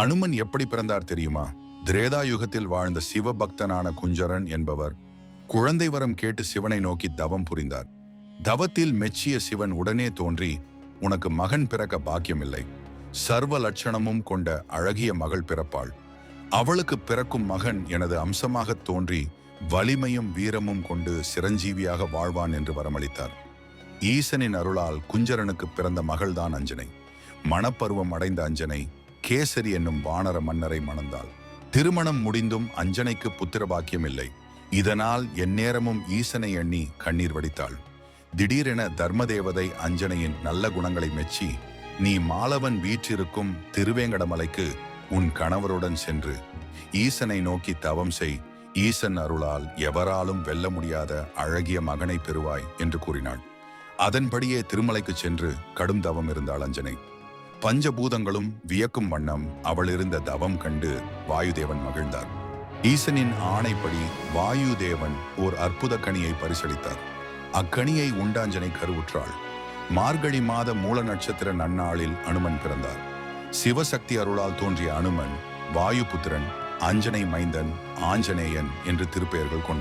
அனுமன் எப்படி பிறந்தார் தெரியுமா? திரேதா யுகத்தில் வாழ்ந்த சிவபக்தனான குஞ்சரன் என்பவர் குழந்தை வரம் கேட்டு சிவனை நோக்கி தவம் புரிந்தார். தவத்தில் மெச்சிய சிவன் உடனே தோன்றி உனக்கு மகன் பிறக்க பாக்கியமில்லை. சர்வ லட்சணமும் கொண்ட அழகிய மகள் பிறப்பாள். அவளுக்கு பிறக்கும் மகன் எனது அம்சமாகத் தோன்றி வலிமையும் வீரமும் கொண்டு சிரஞ்சீவியாக வாழ்வான் என்று வரமளித்தார். ஈசனின் அருளால் குஞ்சரனுக்கு பிறந்த மகள்தான் அஞ்சனை. மணப்பருவம் அடைந்த அஞ்சனை. கேசரி என்னும் வானர மன்னரை மணந்தாள். திருமணம் முடிந்தும் அஞ்சனைக்கு புத்திர பாக்கியம் இல்லை இதனால் எந்நேரமும் ஈசனை எண்ணி கண்ணீர் வடித்தாள். திடீரென தர்மதேவதை அஞ்சனையின் நல்ல குணங்களை மெச்சி நீ மாலவன் வீற்றிருக்கும் திருவேங்கடமலைக்கு உன் கணவருடன் சென்று ஈசனை நோக்கி தவம் செய். ஈசன் அருளால் எவராலும் வெல்ல முடியாத அழகிய மகனை பெறுவாய் என்று கூறினாள். அதன்படியே திருமலைக்கு சென்று கடும் தவம் இருந்தாள் அஞ்சனை. பஞ்சபூதங்களும் வியக்கும் வண்ணம் அவள் இருந்த தவம் கண்டு வாயுதேவன் மகிழ்ந்தார். ஈசனின் ஆணைப்படி வாயுதேவன் ஓர் அற்புத கனியை பரிசளித்தார். அக்கனியை உண்டாஞ்சனை கருவுற்றாள். மார்கழி மாத மூல நட்சத்திர நன்னாளில் அனுமன் பிறந்தார். சிவசக்தி அருளால் தோன்றிய அனுமன் வாயுபுத்திரன் அஞ்சனை மைந்தன் ஆஞ்சநேயன் என்று திருப்பெயர்கள் கொண்டார்